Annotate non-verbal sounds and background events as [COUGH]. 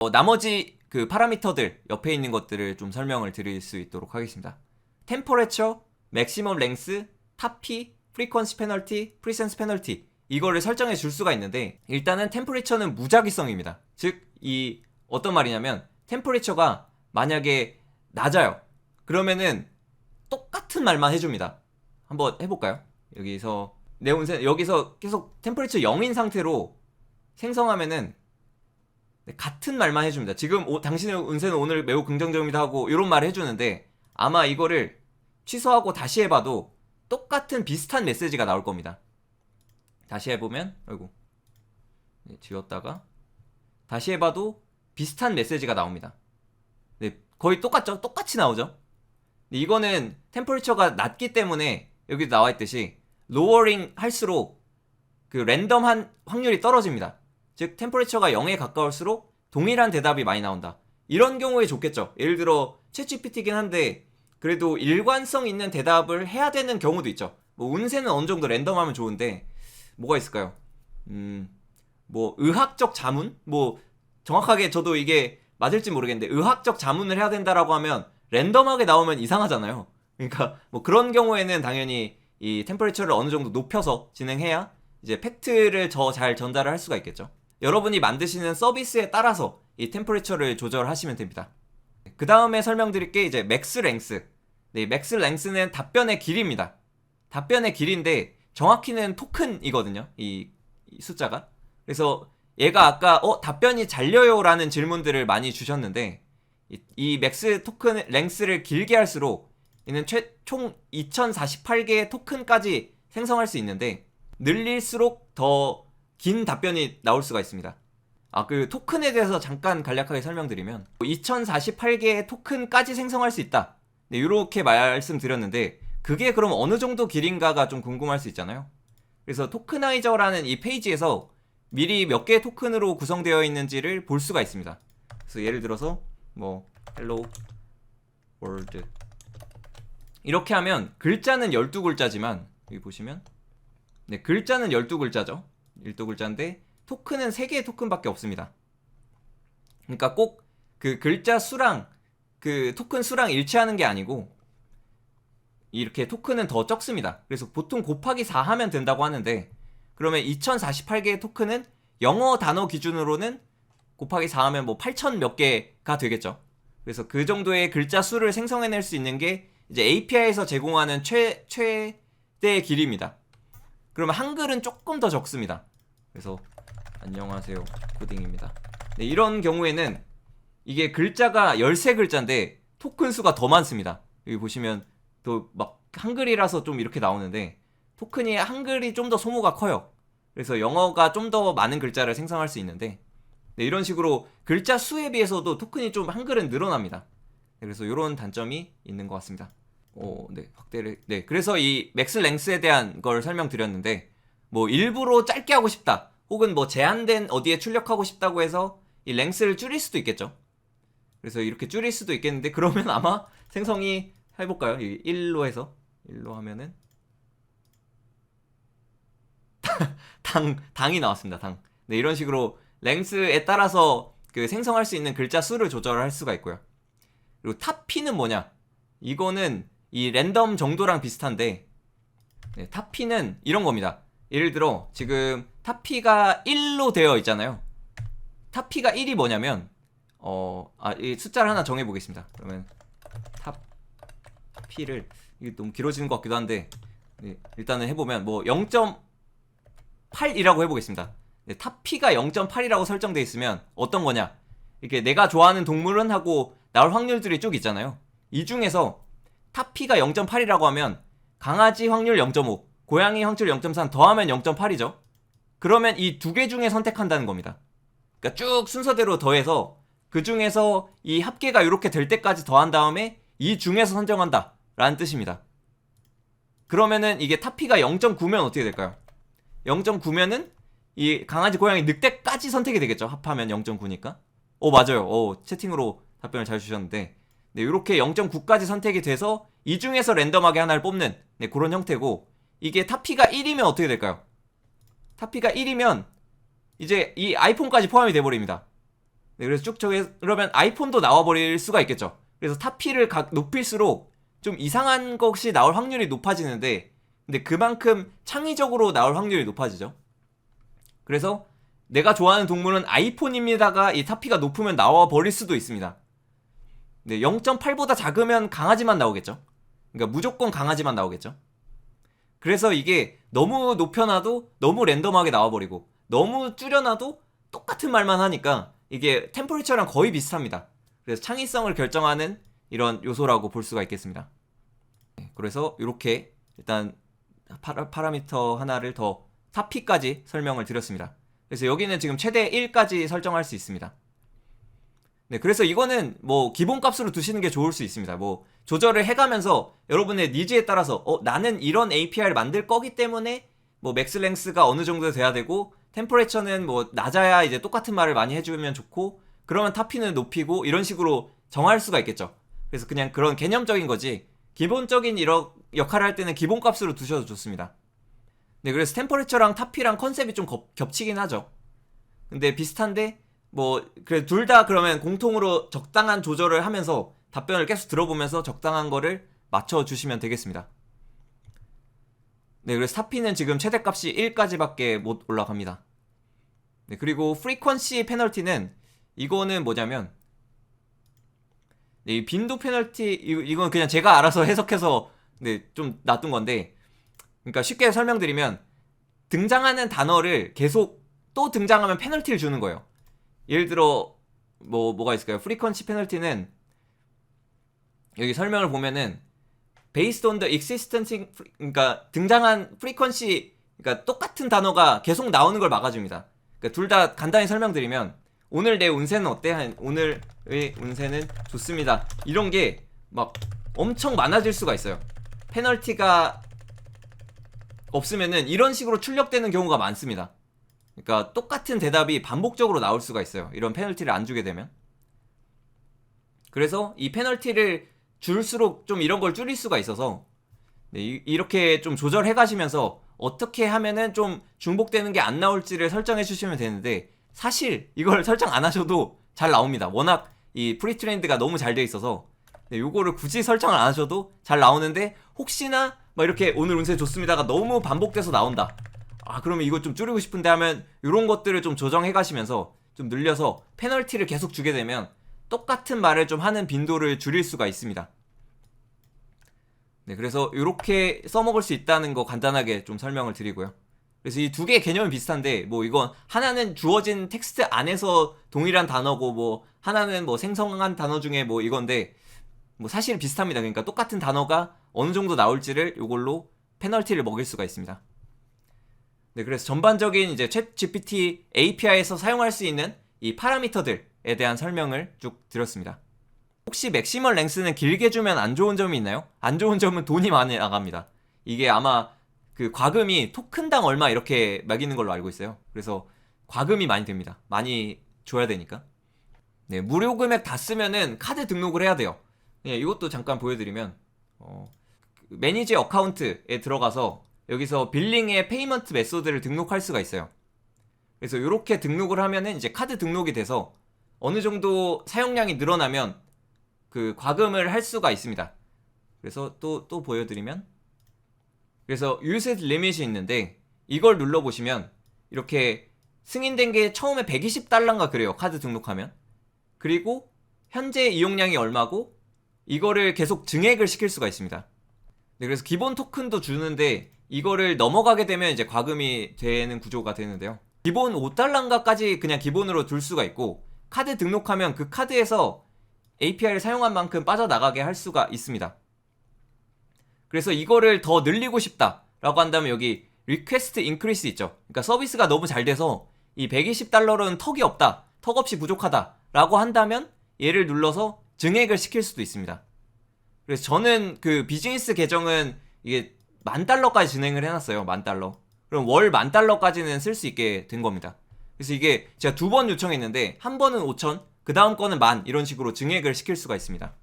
어, 나머지 그 파라미터들 옆에 있는 것들을 좀 설명을 드릴 수 있도록 하겠습니다. 템퍼레처, 맥시멈 랭스, 타피, 프리퀀시 페널티, 프리센스 페널티 이거를 설정해 줄 수가 있는데 일단은 템퍼레처는 무작위성입니다. 즉 이 어떤 말이냐면 템퍼레처가 만약에 낮아요. 그러면은 똑같은 말만 해줍니다. 한번 해볼까요? 여기서 네온센 여기서 계속 템퍼레처 0인 상태로 생성하면은 네, 같은 말만 해줍니다. 지금 오- 당신의 운세는 오늘 매우 긍정적입니다 하고 이런 말을 해주는데 아마 이거를 취소하고 다시 해봐도 똑같은 비슷한 메시지가 나올 겁니다. 다시 해보면 아이고 네, 지웠다가 다시 해봐도 비슷한 메시지가 나옵니다. 네, 거의 똑같죠? 똑같이 나오죠? 근데 이거는 템퍼리처가 낮기 때문에 여기 나와 있듯이 로어링 할수록 그 랜덤한 확률이 떨어집니다. 즉 템퍼리처가 0에 가까울수록 동일한 대답이 많이 나온다. 이런 경우에 좋겠죠. 예를 들어 챗GPT긴 한데 그래도 일관성 있는 대답을 해야 되는 경우도 있죠. 뭐 운세는 어느 정도 랜덤하면 좋은데 뭐가 있을까요? 음, 뭐 의학적 자문? 뭐 정확하게 저도 이게 맞을지 모르겠는데 의학적 자문을 해야 된다라고 하면 랜덤하게 나오면 이상하잖아요. 그러니까 뭐 그런 경우에는 당연히 이 템퍼레처를 어느 정도 높여서 진행해야 이제 팩트를 더 잘 전달을 할 수가 있겠죠. 여러분이 만드시는 서비스에 따라서 이 템퍼레처를 조절하시면 됩니다. 그 다음에 설명드릴 게 이제 맥스 랭스. 네, 맥스 랭스는 답변의 길이입니다. 답변의 길인데 정확히는 토큰이거든요. 이, 이 숫자가. 그래서 얘가 아까 어 답변이 잘려요라는 질문들을 많이 주셨는데 이, 이 맥스 토큰 랭스를 길게 할수록 얘는 최, 총 2048개의 토큰까지 생성할 수 있는데 늘릴수록 더 긴 답변이 나올 수가 있습니다. 아, 그 토큰에 대해서 잠깐 간략하게 설명드리면 2048개의 토큰까지 생성할 수 있다. 네, 이렇게 말씀드렸는데 그게 그럼 어느 정도 길인가가 좀 궁금할 수 있잖아요. 그래서 토크나이저라는 이 페이지에서 미리 몇 개의 토큰으로 구성되어 있는지를 볼 수가 있습니다. 그래서 예를 들어서 뭐 hello world 이렇게 하면 글자는 12글자지만 여기 보시면 네, 글자는 12글자죠. 12글자인데 토큰은 3개의 토큰밖에 없습니다. 그러니까 꼭 그 글자 수랑 그 토큰 수랑 일치하는 게 아니고 이렇게 토큰은 더 적습니다. 그래서 보통 곱하기 4 하면 된다고 하는데 그러면 2048개의 토큰은 영어 단어 기준으로는 곱하기 4 하면 뭐 8000 몇 개가 되겠죠. 그래서 그 정도의 글자 수를 생성해낼 수 있는 게 이제 API에서 제공하는 최, 최대의 길이입니다. 그러면 한글은 조금 더 적습니다. 그래서 안녕하세요 코딩입니다. 네, 이런 경우에는 이게 글자가 13글자인데 토큰 수가 더 많습니다. 여기 보시면 또 막 한글이라서 좀 이렇게 나오는데 토큰이 한글이 좀 더 소모가 커요. 그래서 영어가 좀 더 많은 글자를 생성할 수 있는데 네, 이런 식으로 글자 수에 비해서도 토큰이 좀 한글은 늘어납니다. 네, 그래서 이런 단점이 있는 것 같습니다. 오, 네, 확대를 네, 그래서 이 맥스 랭스에 대한 걸 설명드렸는데 뭐 일부러 짧게 하고 싶다, 혹은 뭐 제한된 어디에 출력하고 싶다고 해서 이 랭스를 줄일 수도 있겠죠. 그래서 이렇게 줄일 수도 있겠는데 [LAUGHS] 그러면 아마 생성이 해볼까요? 1로 해서 1로 하면은 [LAUGHS] 당 당이 나왔습니다. 당. 네 이런 식으로 랭스에 따라서 그 생성할 수 있는 글자 수를 조절할 수가 있고요. 그리고 탑피는 뭐냐? 이거는 이 랜덤 정도랑 비슷한데 네, 탑피는 이런 겁니다. 예를 들어 지금 탑피가 1로 되어 있잖아요. 탑피가 1이 뭐냐면 어, 아, 이 숫자를 하나 정해 보겠습니다. 그러면 탑 P를 이게 너무 길어지는 것 같기도 한데 네, 일단은 해보면 뭐 0.8이라고 해보겠습니다. 네, 탑 P가 0.8이라고 설정돼 있으면 어떤 거냐? 이렇게 내가 좋아하는 동물은 하고 나올 확률들이 쭉 있잖아요. 이 중에서 탑 P가 0.8이라고 하면 강아지 확률 0.5, 고양이 확률 0.3 더하면 0.8이죠. 그러면 이 두 개 중에 선택한다는 겁니다. 그러니까 쭉 순서대로 더해서 그 중에서 이 합계가 이렇게 될 때까지 더한 다음에 이 중에서 선정한다 라는 뜻입니다. 그러면은 이게 타피가 0.9면 어떻게 될까요? 0.9면은 이 강아지 고양이 늑대까지 선택이 되겠죠. 합하면 0.9니까. 오 맞아요. 오 채팅으로 답변을 잘 주셨는데 네, 이렇게 0.9까지 선택이 돼서 이 중에서 랜덤하게 하나를 뽑는 네, 그런 형태고 이게 타피가 1이면 어떻게 될까요? 타피가 1이면 이제 이 아이폰까지 포함이 돼 버립니다. 네, 그래서 쭉 저기 그러면 아이폰도 나와버릴 수가 있겠죠. 그래서 타피를 각 높일수록 좀 이상한 것이 나올 확률이 높아지는데, 근데 그만큼 창의적으로 나올 확률이 높아지죠. 그래서 내가 좋아하는 동물은 아이폰입니다가 이 타피가 높으면 나와 버릴 수도 있습니다. 네, 0.8보다 작으면 강아지만 나오겠죠. 그러니까 무조건 강아지만 나오겠죠. 그래서 이게 너무 높여놔도 너무 랜덤하게 나와버리고 너무 줄여놔도 똑같은 말만 하니까 이게 템퍼리처랑 거의 비슷합니다. 그래서 창의성을 결정하는 이런 요소라고 볼 수가 있겠습니다. 네, 그래서 이렇게 일단 파라, 파라미터 하나를 더 타피까지 설명을 드렸습니다. 그래서 여기는 지금 최대 1까지 설정할 수 있습니다. 네, 그래서 이거는 뭐 기본값으로 두시는 게 좋을 수 있습니다. 뭐 조절을 해가면서 여러분의 니즈에 따라서 어 나는 이런 API를 만들 거기 때문에 뭐 맥스 랭스가 어느 정도 돼야 되고 템퍼레처는 뭐 낮아야 이제 똑같은 말을 많이 해주면 좋고 그러면 타피는 높이고 이런 식으로 정할 수가 있겠죠. 그래서 그냥 그런 개념적인 거지 기본적인 이런 역할을 할 때는 기본값으로 두셔도 좋습니다. 네, 그래서 템퍼레처랑 타피랑 컨셉이 좀 겹, 겹치긴 하죠. 근데 비슷한데 뭐 그래 둘 다 그러면 공통으로 적당한 조절을 하면서 답변을 계속 들어보면서 적당한 거를 맞춰 주시면 되겠습니다. 네, 그래서 타피는 지금 최대값이 1까지밖에 못 올라갑니다. 네, 그리고 프리퀀시 페널티는 이거는 뭐냐면 네, 이 빈도 페널티 이- 이건 그냥 제가 알아서 해석해서 네, 좀 놔둔 건데 그러니까 쉽게 설명드리면 등장하는 단어를 계속 또 등장하면 페널티를 주는 거예요. 예를 들어 뭐 뭐가 있을까요? 프리퀀시 페널티는 여기 설명을 보면은 based on the existing 그러니까 등장한 frequency 그러니까 똑같은 단어가 계속 나오는 걸 막아줍니다. 그러니까 둘 다 간단히 설명드리면 오늘 내 운세는 어때? 한 오늘의 운세는 좋습니다. 이런 게 막 엄청 많아질 수가 있어요. 페널티가 없으면은 이런 식으로 출력되는 경우가 많습니다. 그러니까 똑같은 대답이 반복적으로 나올 수가 있어요. 이런 페널티를 안 주게 되면. 그래서 이 페널티를 줄수록 좀 이런 걸 줄일 수가 있어서 네, 이- 이렇게 좀 조절해 가시면서 어떻게 하면은 좀 중복되는 게 안 나올지를 설정해 주시면 되는데 사실 이걸 [LAUGHS] 설정 안 하셔도 잘 나옵니다. 워낙 이 프리트렌드가 너무 잘돼 있어서 네, 요거를 굳이 설정을 안 하셔도 잘 나오는데 혹시나 막 이렇게 오늘 운세 좋습니다가 너무 반복돼서 나온다. 아 그러면 이거 좀 줄이고 싶은데 하면 이런 것들을 좀 조정해 가시면서 좀 늘려서 페널티를 계속 주게 되면 똑같은 말을 좀 하는 빈도를 줄일 수가 있습니다. 네, 그래서 이렇게 써먹을 수 있다는 거 간단하게 좀 설명을 드리고요. 그래서 이 두 개의 개념이 비슷한데 뭐 이건 하나는 주어진 텍스트 안에서 동일한 단어고 뭐 하나는 뭐 생성한 단어 중에 뭐 이건데 뭐 사실은 비슷합니다. 그러니까 똑같은 단어가 어느 정도 나올지를 이걸로 페널티를 먹일 수가 있습니다. 네, 그래서 전반적인 이제 챗 GPT API에서 사용할 수 있는 이 파라미터들에 대한 설명을 쭉 드렸습니다. 혹시 맥시멀 랭스는 길게 주면 안 좋은 점이 있나요? 안 좋은 점은 돈이 많이 나갑니다. 이게 아마 그 과금이 토큰당 얼마 이렇게 매기는 걸로 알고 있어요. 그래서 과금이 많이 됩니다. 많이 줘야 되니까. 네, 무료 금액 다 쓰면은 카드 등록을 해야 돼요. 네, 이것도 잠깐 보여드리면 어, 그 매니지 어카운트에 들어가서 여기서 빌링의 페이먼트 메소드를 등록할 수가 있어요. 그래서 이렇게 등록을 하면은 이제 카드 등록이 돼서 어느 정도 사용량이 늘어나면 그 과금을 할 수가 있습니다. 그래서 또 또 보여드리면 그래서 usage limit이 있는데 이걸 눌러 보시면 이렇게 승인된 게 처음에 120달러인가 그래요. 카드 등록하면. 그리고 현재 이용량이 얼마고 이거를 계속 증액을 시킬 수가 있습니다. 네, 그래서 기본 토큰도 주는데 이거를 넘어가게 되면 이제 과금이 되는 구조가 되는데요. 기본 5달러인가까지 그냥 기본으로 둘 수가 있고 카드 등록하면 그 카드에서 API를 사용한 만큼 빠져나가게 할 수가 있습니다. 그래서 이거를 더 늘리고 싶다라고 한다면 여기 리퀘스트 인크리스 있죠. 그러니까 서비스가 너무 잘 돼서 이 120달러로는 턱이 없다. 턱 없이 부족하다라고 한다면 얘를 눌러서 증액을 시킬 수도 있습니다. 그래서 저는 그 비즈니스 계정은 이게 만 달러까지 진행을 해놨어요. 만 달러. 그럼 월 만 달러까지는 쓸 수 있게 된 겁니다. 그래서 이게 제가 두 번 요청했는데 한 번은 5천, 그 다음 거는 만 이런 식으로 증액을 시킬 수가 있습니다.